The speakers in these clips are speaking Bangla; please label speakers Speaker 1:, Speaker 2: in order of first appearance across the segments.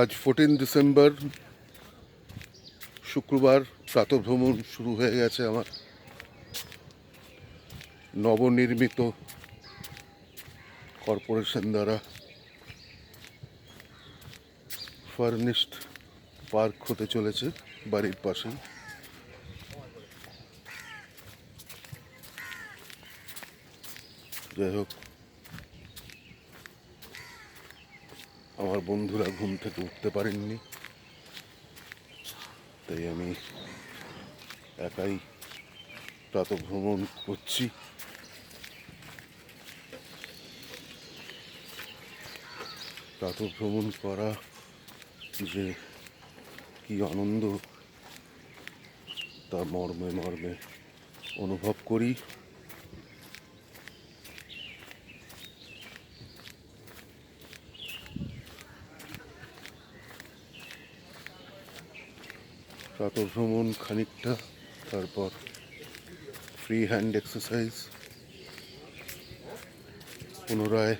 Speaker 1: আজ ফোরটিন ডিসেম্বর শুক্রবার, প্রাতভ্রমণ শুরু হয়ে গেছে আমার। নবনির্মিত কর্পোরেশন দ্বারা ফার্নিশড পার্ক হতে চলেছে বাড়ির পাশেই যাই হোক আমার বন্ধুরা ঘুম থেকে উঠতে পারেননি। তাই আমি একাই প্রাতভ্রমণ করছি। প্রাতভ্রমণ করা যে কি আনন্দ, তা মর্মে মর্মে অনুভব করি। প্রাতভ্রমণ খানিকটা, তারপর ফ্রি হ্যান্ড এক্সারসাইজ পুনরায়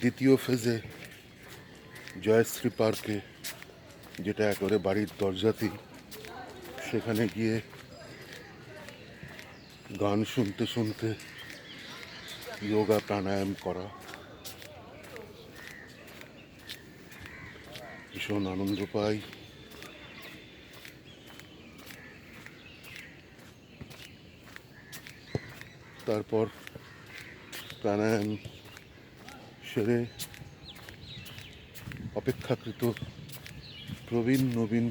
Speaker 1: দ্বিতীয় ফেজে জয়শ্রী পার্কে যেটা একেবারে বাড়ির দরজাতেই, সেখানে গিয়ে গান শুনতে শুনতে যোগা প্রাণায়াম করা। ভীষণ আনন্দ পাই। তারপর প্রাণায়াম সেরে অপেক্ষাকৃত প্রবীণ নবীন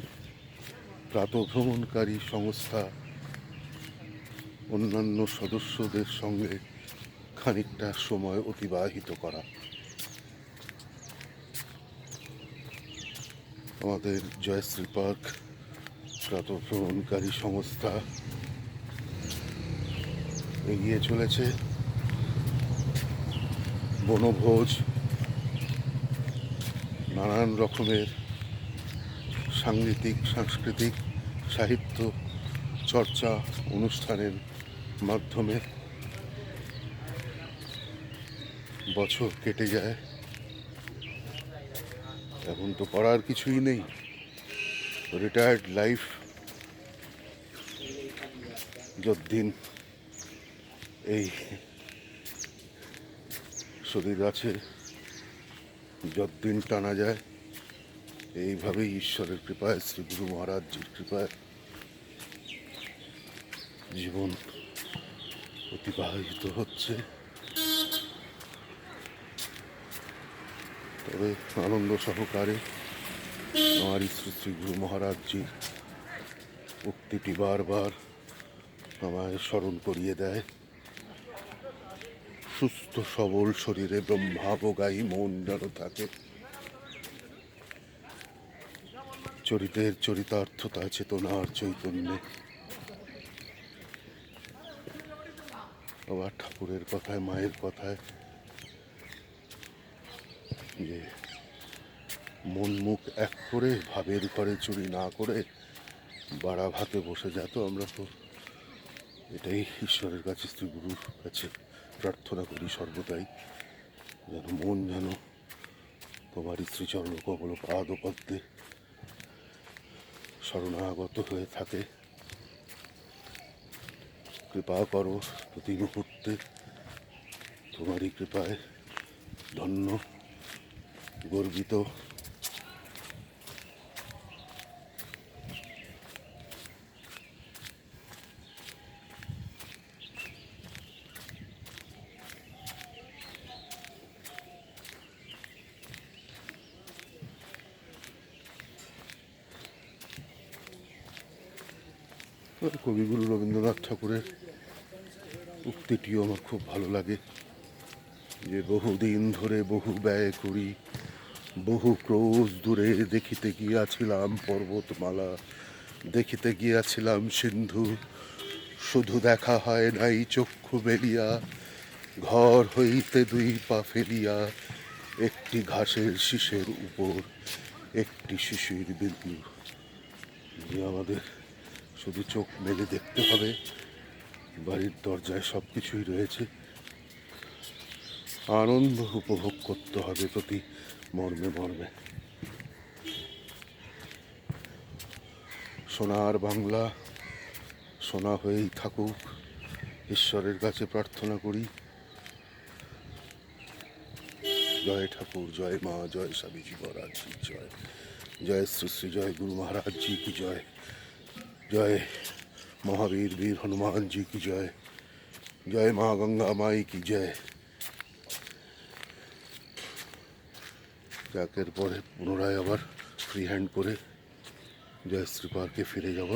Speaker 1: প্রাতভ্রমণকারী সংস্থা অন্যান্য সদস্যদের সঙ্গে খানিকটা সময় অতিবাহিত করা। আমাদের জয়শ্রী পার্ক প্রাতভ্রমণকারী সংস্থা এগিয়ে চলেছে। বনভোজ, নানান রকমের সাংগীতিক, সাংস্কৃতিক সাহিত্য চর্চা অনুষ্ঠানের মাধ্যমে বছর কেটে যায়। এখন তো করার কিছুই নেই। রিটায়ার্ড লাইফ যতদিন এই শরীর আছে যতদিন টানা যায়, এইভাবেই ঈশ্বরের কৃপায়, শ্রী গুরু মহারাজজির কৃপায় জীবন অতিবাহিত হচ্ছে। তবে আনন্দ সহকারে আমার শ্রী শ্রী গুরু মহারাজজির উক্তিটি বারবার আমায় স্মরণ করিয়ে দেয়। সুস্থ, সবল শরীরে ব্রহ্মাবগাহী মন যেন থাকে। চরিতের চরিতার্থতা, চেতনার চৈতন্যে। আবার ঠাকুরের কথায়, মায়ের কথায় যে মন মুখ এক করে, ভাবের করে চুরি না করে, বাড়া ভাতে বসে যেত আমরা তো, এটাই ঈশ্বরের কাছে স্ত্রী গুরুর কাছে। প্রার্থনা করি সর্বদাই। যেন মন যেন তোমার শ্রীচরণ কবল পাদ পদ্মে শরণাগত হয়ে থাকে। কৃপা করো প্রতি মুহূর্তে তোমারই কৃপায় ধন্য, গর্বিত। কবিগুরু রবীন্দ্রনাথ ঠাকুরের উক্তিটিও আমার খুব ভালো লাগে, যে বহুদিন ধরে বহু ব্যয় করি, বহু ক্রোশ দূরে দেখিতে গিয়াছিলাম পর্বতমালা, দেখিতে গিয়াছিলাম সিন্ধু, শুধু দেখা হয় নাই চক্ষু বেরিয়া ঘর হইতে দুই পা ফেলিয়া, একটি ঘাসের শিশের উপর, একটি শিশির বিন্দু, যে আমাদের শুধু চোখ মেলে দেখতে হবে। বাড়ির দরজায় সব কিছুই রয়েছে। আনন্দ উপভোগ করতে হবে প্রতি মর্মে মর্মে। সোনার বাংলা, সোনা হয়েই থাকুক, ঈশ্বরের কাছে প্রার্থনা করি। জয় ঠাকুর, জয় মা, জয় স্বামীজি মহারাজ জয়। জয় শ্রী শ্রী, জয় গুরু মহারাজ জি কি জয়। জয় মহাবীর বীর হনুমানজি কি জয়। জয় মা গঙ্গা মাই কি জয়। যাকের পরে পুনরায় আবার ফ্রি হ্যান্ড করে জয় শ্রী পার্কে ফিরে যাব।